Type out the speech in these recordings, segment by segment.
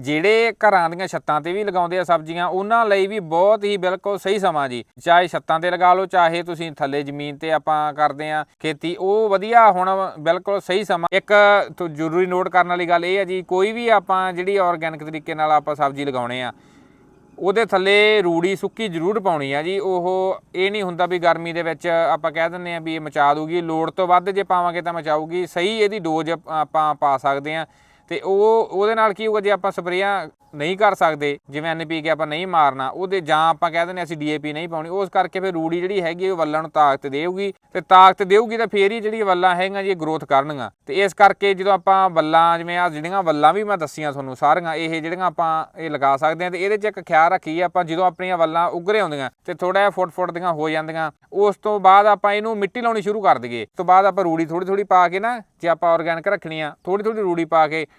ਜਿਹੜੇ ਘਰਾਂ ਦੀਆਂ ਛੱਤਾਂ ਤੇ ਵੀ ਲਗਾਉਂਦੇ ਆ ਸਬਜ਼ੀਆਂ, ਉਹਨਾਂ ਲਈ ਵੀ ਬਹੁਤ ਹੀ ਬਿਲਕੁਲ ਸਹੀ ਸਮਾਂ ਜੀ। ਚਾਹੇ ਛੱਤਾਂ ਤੇ ਲਗਾ ਲਓ, ਚਾਹੇ ਤੁਸੀਂ ਥੱਲੇ ਜ਼ਮੀਨ ਤੇ ਆਪਾਂ ਕਰਦੇ ਆ ਖੇਤੀ, ਉਹ ਵਧੀਆ ਹੁਣ ਬਿਲਕੁਲ ਸਹੀ ਸਮਾਂ। ਇੱਕ ਜ਼ਰੂਰੀ ਨੋਟ ਕਰਨ ਵਾਲੀ ਗੱਲ ਇਹ ਹੈ ਜੀ, ਕੋਈ ਵੀ ਆਪਾਂ ਜਿਹੜੀ ਆਰਗੈਨਿਕ ਤਰੀਕੇ ਨਾਲ ਆਪਾਂ ਸਬਜ਼ੀ ਲਗਾਉਣੇ ਆ, ਉਹਦੇ ਥੱਲੇ ਰੂੜੀ ਸੁੱਕੀ ਜ਼ਰੂਰ ਪਾਉਣੀ ਆ ਜੀ। ਉਹ ਇਹ ਨਹੀਂ ਹੁੰਦਾ ਵੀ ਗਰਮੀ ਦੇ ਵਿੱਚ ਆਪਾਂ ਕਹਿ ਦਿੰਦੇ ਆ ਵੀ ਇਹ ਮਚਾ ਦੂਗੀ, ਲੋੜ ਤੋਂ ਵੱਧ ਜੇ ਪਾਵਾਂਗੇ ਤਾਂ ਮਚਾਊਗੀ। ਸਹੀ ਇਹਦੀ ਡੋਜ਼ ਆਪਾਂ ਪਾ ਸਕਦੇ ਆ। ਤੇ ਉਹ, ਉਹਦੇ ਨਾਲ ਕੀ ਹੋਊਗਾ ਜੇ ਆਪਾਂ ਸਪਰੇਆਂ ਨਹੀਂ ਕਰ ਸਕਦੇ, ਜਿਵੇਂ ਐਨਪੀ ਕੇ ਆਪਾਂ ਨਹੀਂ ਮਾਰਨਾ, ਉਹਦੇ ਜਾਂ ਆਪਾਂ ਕਹਿ ਦਿੰਦੇ ਅਸੀਂ ਡੀਏਪੀ ਨਹੀਂ ਪਾਉਣੀ, ਉਸ ਕਰਕੇ ਫਿਰ ਰੂੜੀ ਜਿਹੜੀ ਹੈਗੀ ਉਹ ਵੱਲਾਂ ਨੂੰ ਤਾਕਤ ਦੇਊਗੀ, ਤੇ ਤਾਕਤ ਦੇਊਗੀ ਤਾਂ ਫੇਰ ਹੀ ਜਿਹੜੀ ਵੱਲਾਂ ਹੈਗੀਆਂ ਜੀ ਗਰੋਥ ਕਰਨਗੀਆਂ। ਤੇ ਇਸ ਕਰਕੇ ਜਦੋਂ ਆਪਾਂ ਵੱਲਾਂ, ਜਿਵੇਂ ਆ ਜਿਹੜੀਆਂ ਵੱਲਾਂ ਵੀ ਮੈਂ ਦੱਸੀਆਂ ਤੁਹਾਨੂੰ ਸਾਰੀਆਂ, ਇਹ ਜਿਹੜੀਆਂ ਆਪਾਂ ਇਹ ਲਗਾ ਸਕਦੇ ਹਾਂ, ਤੇ ਇਹਦੇ 'ਚ ਇੱਕ ਖਿਆਲ ਰੱਖੀਏ ਆਪਾਂ ਜਦੋਂ ਆਪਣੀਆਂ ਵੱਲਾਂ ਉਗਰੇ ਆਉਂਦੀਆਂ ਤੇ ਥੋੜਾ ਜਿਹਾ ਫੁੱਟ ਫੁੱਟ ਦੀਆਂ ਹੋ ਜਾਂਦੀਆਂ, ਉਸ ਤੋਂ ਬਾਅਦ ਆਪਾਂ ਇਹਨੂੰ ਮਿੱਟੀ ਲਾਉਣੀ ਸ਼ੁਰੂ ਕਰ ਦਈਏ। ਉਸ ਤੋਂ ਬਾਅਦ ਆਪਾਂ ਰੂੜੀ ਥੋੜੀ ਥੋੜੀ ਪਾ ਕੇ ਨਾ, ਜੇ ਆਪਾਂ ਆਰਗੈਨਿਕ ਰੱਖਣੀ ਆ ਥੋੜੀ ਥੋੜੀ ਰੂੜੀ ਪਾ ਕੇ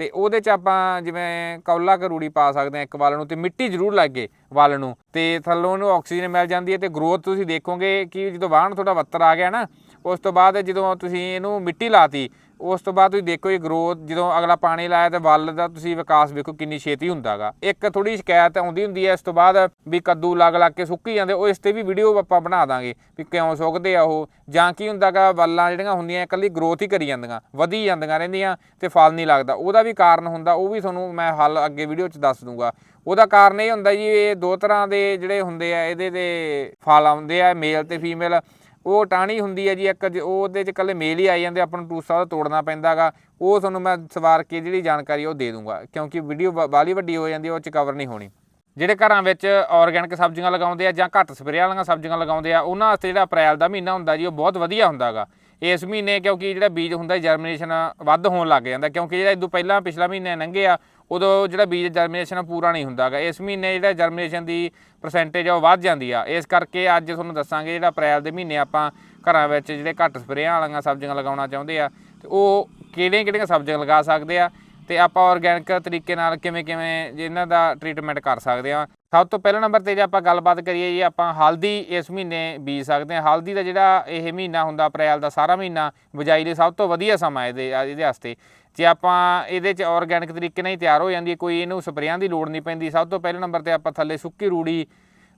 ਤੇ ਉਹਦੇ ਚ ਆਪਾਂ ਜਿਵੇਂ ਕੌਲਾ ਕਰੂੜੀ ਪਾ ਸਕਦੇ ਆ ਇੱਕ ਵੱਲ ਨੂੰ ਤੇ ਮਿੱਟੀ ਜ਼ਰੂਰ ਲੱਗੇ ਵੱਲ ਨੂੰ ਤੇ ਥੱਲੋਂ ਉਹਨੂੰ ਆਕਸੀਜਨ ਮਿਲ ਜਾਂਦੀ ਹੈ ਤੇ ਗਰੋਥ ਤੁਸੀਂ ਦੇਖੋਗੇ ਕਿ ਜਦੋਂ ਵਾਹਣ ਤੁਹਾਡਾ ਵੱਤਰ ਆ ਗਿਆ ਨਾ, ਉਸ ਤੋਂ ਬਾਅਦ ਜਦੋਂ ਤੁਸੀਂ ਇਹਨੂੰ ਮਿੱਟੀ ਲਾਤੀ, ਉਸ ਤੋਂ ਬਾਅਦ ਤੁਸੀਂ ਦੇਖੋ ਇਹ ਗਰੋਥ ਜਦੋਂ ਅਗਲਾ ਪਾਣੀ ਲਾਇਆ ਤੇ ਵੱਲ ਦਾ ਤੁਸੀਂ ਵਿਕਾਸ ਵੇਖੋ ਕਿੰਨੀ ਛੇਤੀ ਹੁੰਦਾਗਾ। ਇੱਕ ਥੋੜੀ ਸ਼ਿਕਾਇਤ ਆਉਂਦੀ ਹੁੰਦੀ ਹੈ ਇਸ ਤੋਂ ਬਾਅਦ ਵੀ ਕੱਦੂ ਲੱਗ ਲੱਗ ਕੇ ਸੁੱਕੀ ਜਾਂਦੇ, ਉਹ ਇਸ ਤੇ ਵੀ ਵੀਡੀਓ ਆਪਾਂ ਬਣਾ ਦਾਂਗੇ ਵੀ ਕਿਉਂ ਸੁੱਕਦੇ ਆ ਉਹ, ਜਾਂ ਕੀ ਹੁੰਦਾਗਾ ਵੱਲਾਂ ਜਿਹੜੀਆਂ ਹੁੰਦੀਆਂ ਇਕੱਲੀ ਗਰੋਥ ਹੀ ਕਰੀ ਜਾਂਦੀਆਂ, ਵਧੀ ਜਾਂਦੀਆਂ ਰਹਿੰਦੀਆਂ ਤੇ ਫਲ ਨਹੀਂ ਲੱਗਦਾ, ਉਹਦਾ ਵੀ ਕਾਰਨ ਹੁੰਦਾ, ਉਹ ਵੀ ਤੁਹਾਨੂੰ ਮੈਂ ਹੱਲ ਅੱਗੇ ਵੀਡੀਓ 'ਚ ਦੱਸ ਦੂੰਗਾ। ਉਹਦਾ ਕਾਰਨ ਇਹ ਹੁੰਦਾ ਜੀ, ਇਹ ਦੋ ਤਰ੍ਹਾਂ ਦੇ ਜਿਹੜੇ ਹੁੰਦੇ ਆ, ਇਹਦੇ ਤੇ ਫਲ ਆਉਂਦੇ ਆ ਮੇਲ ਤੇ ਫੀਮੇਲ ਉਹ ਟਾਣੀ ਹੁੰਦੀ ਹੈ ਜੀ, ਇੱਕ ਜ- ਉਹਦੇ ਚ ਕੱਲੇ ਮੇਲ ਹੀ ਆਈ ਜਾਂਦੇ, ਆਪਾਂ ਨੂੰ ਟੂਸਾ ਉਹਦਾ ਤੋੜਨਾ ਪੈਂਦਾਗਾ ਉਹ ਤੁਹਾਨੂੰ ਮੈਂ ਸਵਾਰ ਕੇ ਜਿਹੜੀ ਜਾਣਕਾਰੀ ਉਹ ਦੇ ਦੂੰਗਾ, ਕਿਉਂਕਿ ਵੀਡੀਓ ਬਾਲੀ ਵੱਡੀ ਹੋ ਜਾਂਦੀ ਹੈ ਉਹ ਚ ਕਵਰ ਨਹੀਂ ਹੋਣੀ। ਜਿਹੜੇ ਘਰਾਂ ਵਿੱਚ ਆਰਗੈਨਿਕ ਸਬਜ਼ੀਆਂ ਲਗਾਉਂਦੇ ਆ ਜਾਂ ਘੱਟ ਸਪਰੇਅ ਵਾਲੀਆਂ ਸਬਜ਼ੀਆਂ ਲਗਾਉਂਦੇ ਆ, ਉਹਨਾਂ ਵਾਸਤੇ ਜਿਹੜਾ ਅਪ੍ਰੈਲ ਦਾ ਮਹੀਨਾ ਹੁੰਦਾ ਜੀ, ਉਹ ਬਹੁਤ ਵਧੀਆ ਹੁੰਦਾਗਾ ਇਸ ਮਹੀਨੇ ਕਿਉਂਕਿ ਜਿਹੜਾ ਬੀਜ ਹੁੰਦਾ ਜਰਮੀਨੇਸ਼ਨ ਵੱਧ ਹੋਣ ਲੱਗ ਜਾਂਦਾ, ਕਿਉਂਕਿ ਜਿਹੜਾ ਇਦੋਂ ਪਹਿਲਾਂ ਪਿਛਲਾ ਮਹੀਨਾ ਲੰਘੇ ਆ, ਉਦੋਂ ਜਿਹੜਾ ਬੀਜ ਜਰਮੀਨੇਸ਼ਨ ਪੂਰਾ ਨਹੀਂ ਹੁੰਦਾਗਾ ਇਸ ਮਹੀਨੇ ਜਿਹੜਾ ਜਰਮੀਨੇਸ਼ਨ ਦੀ ਪਰਸੈਂਟੇਜ ਆ, ਉਹ ਵੱਧ ਜਾਂਦੀ ਆ। ਇਸ ਕਰਕੇ ਅੱਜ ਤੁਹਾਨੂੰ ਦੱਸਾਂਗੇ ਜਿਹੜਾ ਅਪ੍ਰੈਲ ਦੇ ਮਹੀਨੇ ਆਪਾਂ ਘਰਾਂ ਵਿੱਚ ਜਿਹੜੇ ਘੱਟ ਸਪਰੇਆਂ ਵਾਲੀਆਂ ਸਬਜ਼ੀਆਂ ਲਗਾਉਣਾ ਚਾਹੁੰਦੇ ਆ, ਤੇ ਉਹ ਕਿਹੜੀਆਂ ਕਿਹੜੀਆਂ ਸਬਜ਼ੀਆਂ ਲਗਾ ਸਕਦੇ ਆ, ਤੇ ਆਪਾਂ ਆਰਗੈਨਿਕ ਤਰੀਕੇ ਨਾਲ ਕਿਵੇਂ ਕਿਵੇਂ ਇਹਨਾਂ ਦਾ ਟ੍ਰੀਟਮੈਂਟ ਕਰ ਸਕਦੇ ਆ। ਸਭ ਤੋਂ ਪਹਿਲਾ ਨੰਬਰ ਤੇ ਜੇ ਆਪਾਂ ਗੱਲਬਾਤ ਕਰੀਏ ਜੀ, ਆਪਾਂ ਹਲਦੀ ਇਸ ਮਹੀਨੇ ਬੀਜ ਸਕਦੇ ਹਾਂ। ਹਲਦੀ ਦਾ ਜਿਹੜਾ ਇਹ ਮਹੀਨਾ ਹੁੰਦਾ, ਅਪ੍ਰੈਲ ਦਾ ਸਾਰਾ ਮਹੀਨਾ, ਬਿਜਾਈ ਲਈ ਸਭ ਤੋਂ ਵਧੀਆ ਸਮਾਂ ਇਹਦੇ ਇਹਦੇ ਵਾਸਤੇ। ਜੇ ਆਪਾਂ ਇਹਦੇ ਚ ਆਰਗੈਨਿਕ ਤਰੀਕੇ ਨਾਲ ਹੀ ਤਿਆਰ ਹੋ ਜਾਂਦੀ ਹੈ, ਕੋਈ ਇਹਨੂੰ ਸਪਰੇਆਂ ਦੀ ਲੋੜ ਨਹੀਂ ਪੈਂਦੀ। ਸਭ ਤੋਂ ਪਹਿਲੇ ਨੰਬਰ ਤੇ ਆਪਾਂ ਥੱਲੇ ਸੁੱਕੀ ਰੂੜੀ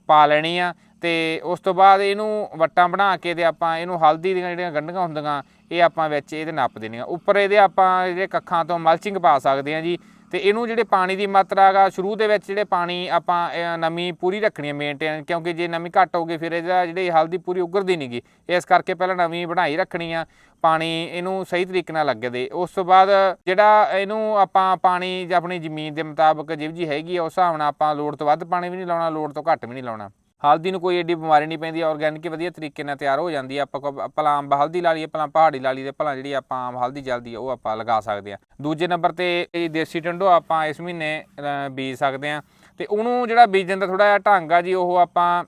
ਪਾ ਲੈਣੀ ਆ ਤੇ ਉਸ ਤੋਂ ਬਾਅਦ ਇਹਨੂੰ ਵੱਟਾਂ ਬਣਾ ਕੇ ਤੇ ਆਪਾਂ ਇਹਨੂੰ ਹਲਦੀ ਦੀਆਂ ਜਿਹੜੀਆਂ ਗੰਢੀਆਂ ਹੁੰਦੀਆਂ, ਇਹ ਆਪਾਂ ਵਿੱਚ ਇਹਦੇ ਨੱਪ ਦੇਣੀਆਂ। ਉੱਪਰ ਇਹਦੇ ਆਪਾਂ ਜਿਹੜੇ ਕੱਖਾਂ ਤੋਂ ਮਲਚਿੰਗ ਪਾ ਸਕਦੇ ਆ ਜੀ। ਤੇ ਇਹਨੂੰ ਜਿਹੜੇ ਪਾਣੀ ਦੀ ਮਾਤਰਾ ਹੈਗਾ ਸ਼ੁਰੂ ਦੇ ਵਿੱਚ ਜਿਹੜੇ ਪਾਣੀ ਆਪਾਂ ਅਹ, ਨਮੀ ਪੂਰੀ ਰੱਖਣੀ ਹੈ ਮੇਨਟੇਨ ਕਿਉਂਕਿ ਜੇ ਨਮੀ ਘੱਟ ਹੋਊਗੀ ਫਿਰ ਇਹਦਾ ਜਿਹੜੀ ਹਲਦੀ ਪੂਰੀ ਉਗਰਦੀ ਨਹੀਂਗੀ ਇਸ ਕਰਕੇ ਪਹਿਲਾਂ ਨਮੀ ਬਣਾਈ ਰੱਖਣੀ ਆ ਪਾਣੀ ਇਹਨੂੰ ਸਹੀ ਤਰੀਕੇ ਨਾਲ ਲੱਗਦੇ। ਉਸ ਤੋਂ ਬਾਅਦ ਜਿਹੜਾ ਇਹਨੂੰ ਆਪਾਂ ਪਾਣੀ ਜਾਂ ਆਪਣੀ ਜ਼ਮੀਨ ਦੇ ਮੁਤਾਬਕ ਜਿਹੋ ਜੀ ਹੈਗੀ ਆ ਉਸ ਹਿਸਾਬ ਨਾਲ ਆਪਾਂ ਲੋੜ ਤੋਂ ਵੱਧ ਪਾਣੀ ਵੀ ਨਹੀਂ ਲਾਉਣਾ ਲੋੜ ਤੋਂ ਘੱਟ ਵੀ ਨਹੀਂ ਲਾਉਣਾ। ਹਲਦੀ ਨੂੰ ਕੋਈ ਏਡੀ ਬਿਮਾਰੀ ਨਹੀਂ ਪੈਂਦੀ ਆਰਗੈਨਿਕ ਵਧੀਆ ਤਰੀਕੇ ਨਾਲ ਤਿਆਰ ਹੋ ਜਾਂਦੀ ਆ। ਆਪਾਂ ਕੋ- ਭਲਾ ਅੰਬ ਹਲਦੀ ਲਾ ਲਈਏ, ਭਲਾ ਪਹਾੜੀ ਲਾ ਲਈਏ ਭਲਾ ਜਿਹੜੀ ਆਪਾਂ ਆਮ ਹਲਦੀ ਜਲਦੀ ਆ, ਉਹ ਆਪਾਂ ਲਗਾ ਸਕਦੇ ਆ। ਦੂਜੇ ਨੰਬਰ ਤੇ ਇਹ ਦੇਸੀ ਟੰਡੋ ਆਪਾਂ ਇਸ ਮਹੀਨੇ ਬੀਜ ਸਕਦੇ ਆ। ਤੇ ਉਹਨੂੰ ਜਿਹੜਾ ਬੀਜਣ ਦਾ ਥੋੜਾ ਜਿਹਾ ਢੰਗ ਆ ਜੀ, ਉਹ ਆਪਾਂ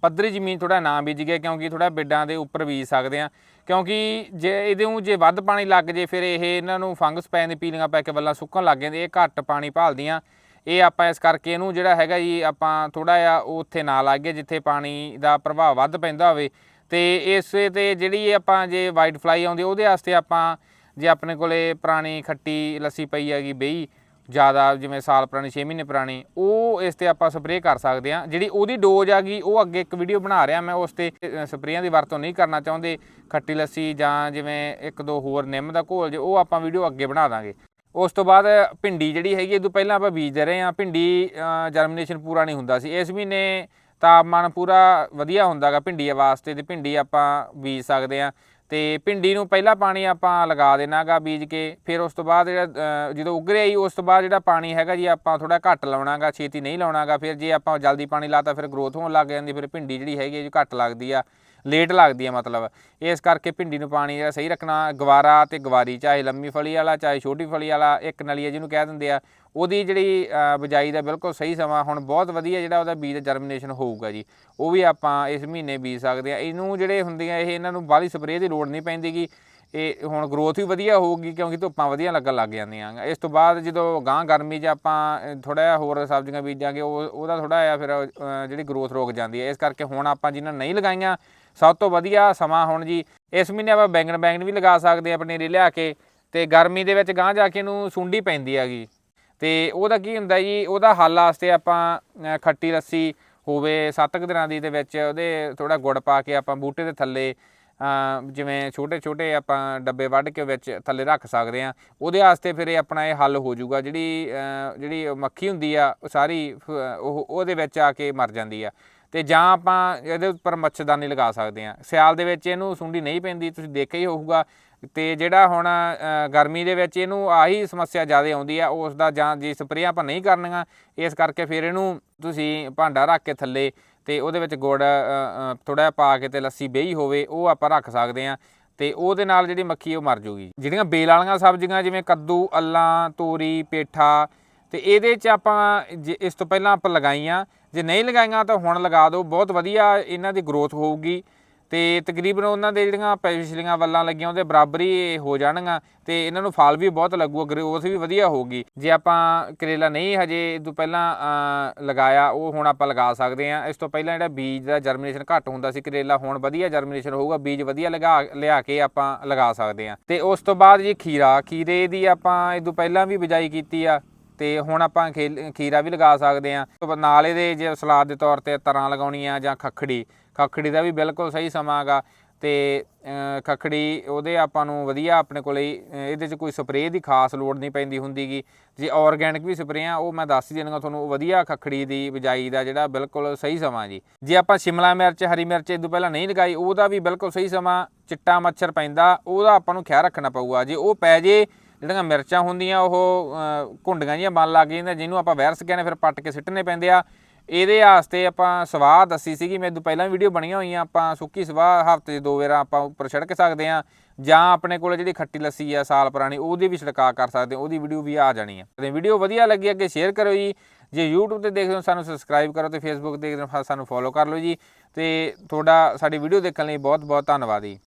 ਪੱਧਰੀ ਜ਼ਮੀਨ ਥੋੜਾ ਨਾ ਬੀਜ ਗਿਆ ਕਿਉਂਕਿ ਥੋੜਾ ਬਿੱਡਾਂ ਦੇ ਉੱਪਰ ਬੀਜ ਸਕਦੇ ਆ। ਕਿਉਂਕਿ ਜੇ ਇਹਦੇ ਨੂੰ ਜੇ ਵੱਧ ਪਾਣੀ ਲੱਗ ਜੇ, ਫਿਰ ਇਹ ਇਹਨਾਂ ਨੂੰ ਫੰਗਸ ਪੈ ਜਾਂਦੇ, ਪੀਲੀਆਂ ਪੈ ਕੇ ਵੱਲਾਂ ਸੁੱਕਣ ਲੱਗ ਜਾਂਦੇ, ਇਹ ਘੱਟ ਪਾਣੀ ਭਾਲਦੀਆਂ। ਇਹ ਆਪਾਂ ਇਸ ਕਰਕੇ ਇਹਨੂੰ ਜਿਹੜਾ ਹੈਗਾ ਜੀ, ਆਪਾਂ ਥੋੜਾ ਜਿਹਾ ਉੱਥੇ ਨਾ ਲਾਗੇ ਜਿੱਥੇ ਪਾਣੀ ਦਾ ਪ੍ਰਭਾਵ ਵੱਧ ਪੈਂਦਾ ਹੋਵੇ। ਤੇ ਇਸੇ ਤੇ ਜਿਹੜੀ ਆਪਾਂ ਜੇ ਵਾਈਟ ਫਲਾਈ ਆਉਂਦੀ, ਉਹਦੇ ਵਾਸਤੇ ਆਪਾਂ ਜੇ ਆਪਣੇ ਕੋਲੇ ਪੁਰਾਣੀ ਖੱਟੀ ਲੱਸੀ ਪਈ ਹੈਗੀ ਬਈ, ਜ਼ਿਆਦਾ ਜਿਵੇਂ ਸਾਲ ਪੁਰਾਣੀ 6 ਮਹੀਨੇ ਪੁਰਾਣੀ, ਉਹ ਇਸ ਤੇ ਆਪਾਂ ਸਪਰੇਅ ਕਰ ਸਕਦੇ ਆ ਜਿਹੜੀ ਉਹਦੀ ਡੋਜ਼ ਆ ਗਈ, ਉਹ ਅੱਗੇ ਇੱਕ ਵੀਡੀਓ ਬਣਾ ਰਿਹਾ ਮੈਂ, ਉਸ ਤੇ ਸਪਰੇਆਂ ਦੀ ਵਰਤੋਂ ਨਹੀਂ ਕਰਨਾ ਚਾਹੁੰਦੇ। ਖੱਟੀ ਲੱਸੀ ਜਾਂ ਜਿਵੇਂ ਇੱਕ ਦੋ ਹੋਰ ਨਿੰਮ ਦਾ ਘੋਲ ਜੇ, ਉਹ ਆਪਾਂ ਵੀਡੀਓ ਅੱਗੇ ਬਣਾ ਦਾਂਗੇ। ਉਸ ਤੋਂ ਬਾਅਦ ਭਿੰਡੀ ਜਿਹੜੀ ਹੈਗੀ ਇਹ ਤੋਂ ਪਹਿਲਾਂ ਆਪਾਂ ਬੀਜਦੇ ਰਹੇ ਆ ਭਿੰਡੀ ਜਰਮੀਨੇਸ਼ਨ ਪੂਰਾ ਨਹੀਂ ਹੁੰਦਾ ਸੀ। ਇਸ ਮਹੀਨੇ ਤਾਪਮਾਨ ਪੂਰਾ ਵਧੀਆ ਹੁੰਦਾਗਾ ਭਿੰਡੀ ਵਾਸਤੇ ਤੇ ਭਿੰਡੀ ਆਪਾਂ ਬੀਜ ਸਕਦੇ ਆ ਤੇ ਭਿੰਡੀ ਨੂੰ ਪਹਿਲਾਂ ਪਾਣੀ ਆਪਾਂ ਲਗਾ ਦੇਣਾਗਾ ਬੀਜ ਕੇ। ਫਿਰ ਉਸ ਤੋਂ ਬਾਅਦ ਜਿਹੜਾ ਜਦੋਂ ਉਗਰਿਆ ਆਈ, ਉਸ ਤੋਂ ਬਾਅਦ ਜਿਹੜਾ ਪਾਣੀ ਹੈਗਾ ਜੀ ਆਪਾਂ ਥੋੜਾ ਘੱਟ ਲਾਉਣਾਗਾ, ਛੇਤੀ ਨਹੀਂ ਲਾਉਣਾਗਾ। ਫਿਰ ਜੇ ਆਪਾਂ ਜਲਦੀ ਪਾਣੀ ਲਾਤਾ, ਫਿਰ ਗਰੋਥ ਹੋਣ ਲੱਗ ਜਾਂਦੀ, ਫਿਰ ਭਿੰਡੀ ਜਿਹੜੀ ਹੈਗੀ ਹੈ ਜੀ ਘੱਟ ਲੱਗਦੀ ਆ। ਲੇਟ ਲੱਗਦੀ ਹੈ ਮਤਲਬ। ਇਸ ਕਰਕੇ ਭਿੰਡੀ ਨੂੰ ਪਾਣੀ ਜਿਹੜਾ ਸਹੀ ਰੱਖਣਾ ਗਵਾਰਾ ਤੇ ਗਵਾਰੀ ਚਾਹੇ ਲੰਮੀ ਫਲੀ ਵਾਲਾ ਚਾਹੇ ਛੋਟੀ ਫਲੀ ਵਾਲਾ ਇੱਕ ਨਲੀਆ ਜਿਹਨੂੰ ਕਹਿ ਦਿੰਦੇ ਆ ਉਹਦੀ ਜਿਹੜੀ ਅ, ਬਿਜਾਈ ਦਾ ਬਿਲਕੁਲ ਸਹੀ ਸਮਾਂ ਹੁਣ ਬਹੁਤ ਵਧੀਆ ਜਿਹੜਾ ਉਹਦਾ ਬੀਜ ਜਰਮੀਨੇਸ਼ਨ ਹੋਊਗਾ ਜੀ। ਉਹ ਵੀ ਆਪਾਂ ਇਸ ਮਹੀਨੇ ਬੀਜ ਸਕਦੇ ਆ। ਇਹਨੂੰ ਜਿਹੜੇ ਹੁੰਦੀਆਂ ਇਹ ਇਹਨਾਂ ਨੂੰ ਬਾਹਲੀ ਸਪਰੇਅ ਦੀ ਲੋੜ ਨਹੀਂ ਪੈਂਦੀਗੀ। ਇਹ ਹੁਣ ਗਰੋਥ ਵੀ ਵਧੀਆ ਹੋਊਗੀ ਕਿਉਂਕਿ ਧੁੱਪਾਂ ਵਧੀਆ ਲੱਗਣ ਲੱਗ ਜਾਂਦੀਆਂ। ਇਸ ਤੋਂ ਬਾਅਦ ਜਦੋਂ ਗਾਂ ਗਰਮੀ 'ਚ ਆਪਾਂ ਥੋੜਾ ਜਿਹਾ ਹੋਰ ਸਬਜ਼ੀਆਂ ਬੀਜਾਂਗੇ ਉਹ ਉਹਦਾ ਥੋੜਾ ਜਿਹਾ ਫਿਰ ਜਿਹੜੀ ਗਰੋਥ ਰੁਕ ਜਾਂਦੀ ਹੈ ਇਸ ਕਰਕੇ ਹੁਣ ਆਪਾਂ ਜਿਨ੍ਹਾਂ ਨਹੀਂ ਲਗਾਈਆਂ ਸਭ ਤੋਂ ਵਧੀਆ ਸਮਾਂ ਹੁਣ ਜੀ, ਇਸ ਮਹੀਨੇ ਆਪਾਂ ਬੈਂਗਣ ਬੈਂਗਣ ਵੀ ਲਗਾ ਸਕਦੇ ਆ ਪਨੀਰੀ ਲਿਆ ਕੇ ਤੇ ਗਰਮੀ ਦੇ ਵਿੱਚ ਗਾਂ ਜਾ ਕੇ ਇਹਨੂੰ ਸੁੰਡੀ ਪੈਂਦੀ ਹੈਗੀ। ਤੇ ਉਹਦਾ ਕੀ ਹੁੰਦਾ ਜੀ, ਉਹਦਾ ਹੱਲ ਵਾਸਤੇ ਆਪਾਂ ਖੱਟੀ ਲੱਸੀ ਹੋਵੇ 7 ਦਿਨਾਂ ਦੀ ਦੇ ਵਿੱਚ ਉਹਦੇ ਥੋੜਾ ਗੁੜ ਪਾ ਕੇ ਆਪਾਂ ਬੂਟੇ ਦੇ ਥੱਲੇ ਜਿਵੇਂ ਛੋਟੇ ਛੋਟੇ ਆਪਾਂ ਡੱਬੇ ਵੱਢ ਕੇ ਵਿੱਚ ਥੱਲੇ ਰੱਖ ਸਕਦੇ ਆ ਉਹਦੇ ਵਾਸਤੇ ਫਿਰ ਇਹ ਆਪਣਾ ਇਹ ਹੱਲ ਹੋ ਜਾਊਗਾ, ਜਿਹੜੀ ਜਿਹੜੀ ਮੱਖੀ ਹੁੰਦੀ ਆ, ਉਹ ਸਾਰੀ ਫ- ਉਹ, ਉਹਦੇ ਵਿੱਚ ਆ ਕੇ ਮਰ ਜਾਂਦੀ ਆ। ਤੇ ਜਾਂ ਆਪਾਂ ਇਹਦੇ ਉੱਪਰ ਮੱਛਰਦਾਨੀ ਲਗਾ ਸਕਦੇ ਆ ਸਿਆਲ ਦੇ ਵਿੱਚ ਇਹਨੂੰ ਸੁੰਡੀ ਨਹੀਂ ਪੈਂਦੀ, ਤੁਸੀਂ ਦੇਖਿਆ ਹੀ ਹੋਊਗਾ। ਤੇ ਜਿਹੜਾ ਹੁਣ ਗਰਮੀ ਦੇ ਵਿੱਚ ਇਹਨੂੰ ਆਹੀ ਸਮੱਸਿਆ ਜ਼ਿਆਦਾ ਆਉਂਦੀ ਆ, ਉਸ ਦਾ ਜਾਂ ਜੇ ਸਪਰੇਅ ਆਪਾਂ ਨਹੀਂ ਕਰਨੀਆਂ, ਇਸ ਕਰਕੇ ਫਿਰ ਇਹਨੂੰ ਤੁਸੀਂ ਭਾਂਡਾ ਰੱਖ ਕੇ ਥੱਲੇ ਤੇ ਉਹਦੇ ਵਿੱਚ ਗੁੜ ਥੋੜਾ ਪਾ ਕੇ ਤੇ ਲੱਸੀ ਬੇਹੀ ਹੋਵੇ, ਉਹ ਆਪਾਂ ਰੱਖ ਸਕਦੇ ਆ ਤੇ ਉਹਦੇ ਨਾਲ ਜਿਹੜੀ ਮੱਖੀ ਉਹ ਮਰ ਜੂਗੀ। ਜਿਹੜੀਆਂ ਬੇਲ ਵਾਲੀਆਂ ਸਬਜ਼ੀਆਂ ਜਿਵੇਂ ਕੱਦੂ ਅੱਲਾਂ ਤੋਰੀ, ਪੇਠਾ ਤੇ ਇਹਦੇ 'ਚ ਆਪਾਂ ਜੇ, ਇਸ ਤੋਂ ਪਹਿਲਾਂ ਆਪਾਂ ਲਗਾਈਆਂ ਜੇ ਨਹੀਂ ਲਗਾਈਆਂ ਤਾਂ ਹੁਣ ਲਗਾ ਦਿਓ, ਬਹੁਤ ਵਧੀਆ ਇਹਨਾਂ ਦੀ ਗਰੋਥ ਹੋਊਗੀ। ਤੇ ਤਕਰੀਬਨ ਉਹਨਾਂ ਦੇ ਜਿਹੜੀਆਂ ਪਿਛਲੀਆਂ ਵੱਲਾਂ ਲੱਗੀਆਂ, ਉਹਦੇ ਬਰਾਬਰ ਹੀ ਹੋ ਜਾਣਗੀਆਂ ਤੇ ਇਹਨਾਂ ਨੂੰ ਫਲ ਵੀ ਬਹੁਤ ਲੱਗੂਗਾ ਗਰੋਥ ਵੀ ਵਧੀਆ ਹੋਊਗੀ। ਜੇ ਆਪਾਂ ਕਰੇਲਾ ਨਹੀਂ ਹਜੇ ਇਹ ਤੋਂ ਪਹਿਲਾਂ ਲਗਾਇਆ, ਉਹ ਹੁਣ ਆਪਾਂ ਲਗਾ ਸਕਦੇ ਆ ਇਸ ਤੋਂ ਪਹਿਲਾਂ ਜਿਹੜਾ ਬੀਜ ਦਾ ਜਰਮੀਨੇਸ਼ਨ ਘੱਟ ਹੁੰਦਾ ਸੀ, ਕਰੇਲਾ ਹੁਣ ਵਧੀਆ ਜਰਮੀਨੇਸ਼ਨ ਹੋਊਗਾ, ਬੀਜ ਵਧੀਆ ਲਗਾ, ਲਿਆ ਕੇ ਆਪਾਂ ਲਗਾ ਸਕਦੇ ਆ ਤੇ ਉਸ ਤੋਂ ਬਾਅਦ ਜੀ ਖੀਰਾ, ਖੀਰੇ ਦੀ ਆਪਾਂ ਇਹ ਤੋਂ ਪਹਿਲਾਂ ਵੀ ਬਿਜਾਈ ਕੀਤੀ ਆ ਤੇ ਹੁਣ ਆਪਾਂ ਖੇਲ- ਖੀਰਾ ਵੀ ਲਗਾ ਸਕਦੇ ਆ ਨਾਲ ਇਹਦੇ ਜੇ ਸਲਾਦ ਦੇ ਤੌਰ ਤੇ ਤਰਾਂ ਲਗਾਉਣੀ ਆ ਜਾਂ ਖੱਖੜੀ। ਖੱਖੜੀ ਦਾ ਵੀ ਬਿਲਕੁਲ ਸਹੀ ਸਮਾਂ ਹੈਗਾ ਤੇ ਅਹ, ਖੱਖੜੀ ਉਹਦੇ ਆਪਾਂ ਨੂੰ ਵਧੀਆ ਆਪਣੇ ਕੋਲੇ ਅਹ, ਇਹਦੇ 'ਚ ਕੋਈ ਸਪਰੇਅ ਦੀ ਖਾਸ ਲੋੜ ਨਹੀਂ ਪੈਂਦੀ ਹੁੰਦੀਗੀ। ਜੇ ਆਰਗੈਨਿਕ ਵੀ ਸਪਰੇਅ ਆ ਉਹ ਮੈਂ ਦੱਸ ਹੀ ਦੇਣਗਾ ਤੁਹਾਨੂੰ ਵਧੀਆ ਖੱਖੜੀ ਦੀ ਬਿਜਾਈ ਦਾ ਜਿਹੜਾ ਬਿਲਕੁਲ ਸਹੀ ਸਮਾਂ ਜੀ। ਜੇ ਆਪਾਂ ਸ਼ਿਮਲਾ ਮਿਰਚ ਹਰੀ ਮਿਰਚ ਇਹ ਤੋਂ ਪਹਿਲਾਂ ਨਹੀਂ ਲਗਾਈ ਉਹਦਾ ਵੀ ਬਿਲਕੁਲ ਸਹੀ ਸਮਾਂ ਚਿੱਟਾ ਮੱਛਰ ਪੈਂਦਾ ਉਹਦਾ ਆਪਾਂ ਨੂੰ ਖਿਆਲ ਰੱਖਣਾ ਪਊਗਾ। ਜੇ ਉਹ ਪੈ ਜੇ ਜਿਹੜੀਆਂ ਮਿਰਚਾਂ ਹੁੰਦੀਆਂ, ਉਹ ਘੁੰਡੀਆਂ ਜਿਹੀਆਂ ਬਣ ਲੱਗ ਜਾਂਦੀਆਂ, ਜਿਹਨੂੰ ਆਪਾਂ ਵਾਇਰਸ ਕਹਿੰਦੇ ਫਿਰ ਪੱਟ ਕੇ ਸਿੱਟਣੇ ਪੈਂਦੇ ਆ। ਇਹਦੇ ਵਾਸਤੇ ਆਪਾਂ ਸਵਾਹ ਦੱਸੀ ਸੀਗੀ, ਮੇਰੇ ਤੋਂ ਪਹਿਲਾਂ ਵੀਡੀਓ ਬਣੀਆਂ ਹੋਈਆਂ, ਆਪਾਂ ਸੁੱਕੀ ਸਵਾਹ ਹਫ਼ਤੇ 'ਚ ਦੋ ਵਾਰ ਆਪਾਂ ਉੱਪਰ ਛਿੜਕ ਸਕਦੇ ਆ ਜਾਂ ਆਪਣੇ ਕੋਲ ਜਿਹੜੀ ਖੱਟੀ ਲੱਸੀ ਆ, ਸਾਲ ਪੁਰਾਣੀ, ਉਹਦੀ ਵੀ ਛਿੜਕਾ ਕਰ ਸਕਦੇ ਹਾਂ, ਉਹਦੀ ਵੀਡੀਓ ਵੀ ਆ ਜਾਣੀ ਆ। ਤੇ ਵੀਡੀਓ ਵਧੀਆ ਲੱਗੀ, ਅੱਗੇ ਸ਼ੇਅਰ ਕਰੋ ਜੀ। ਜੇ YouTube ਤੇ ਦੇਖਦੇ ਹੋ, ਸਾਨੂੰ ਸਬਸਕ੍ਰਾਈਬ ਕਰੋ ਤੇ Facebook ਦੇਖਦੇ ਹੋ, ਸਾਨੂੰ ਫੋਲੋ ਕਰ ਲਓ ਜੀ। ਤੇ ਤੁਹਾਡਾ, ਸਾਡੀ ਵੀਡੀਓ ਦੇਖਣ ਲਈ ਬਹੁਤ ਬਹੁਤ ਧੰਨਵਾਦ ਜੀ।